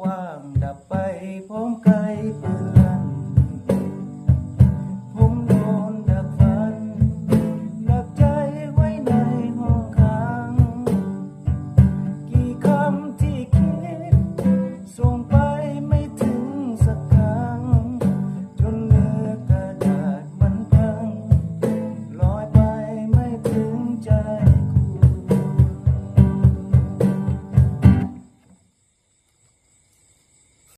กว้างดับไปพร้อมไกลปืน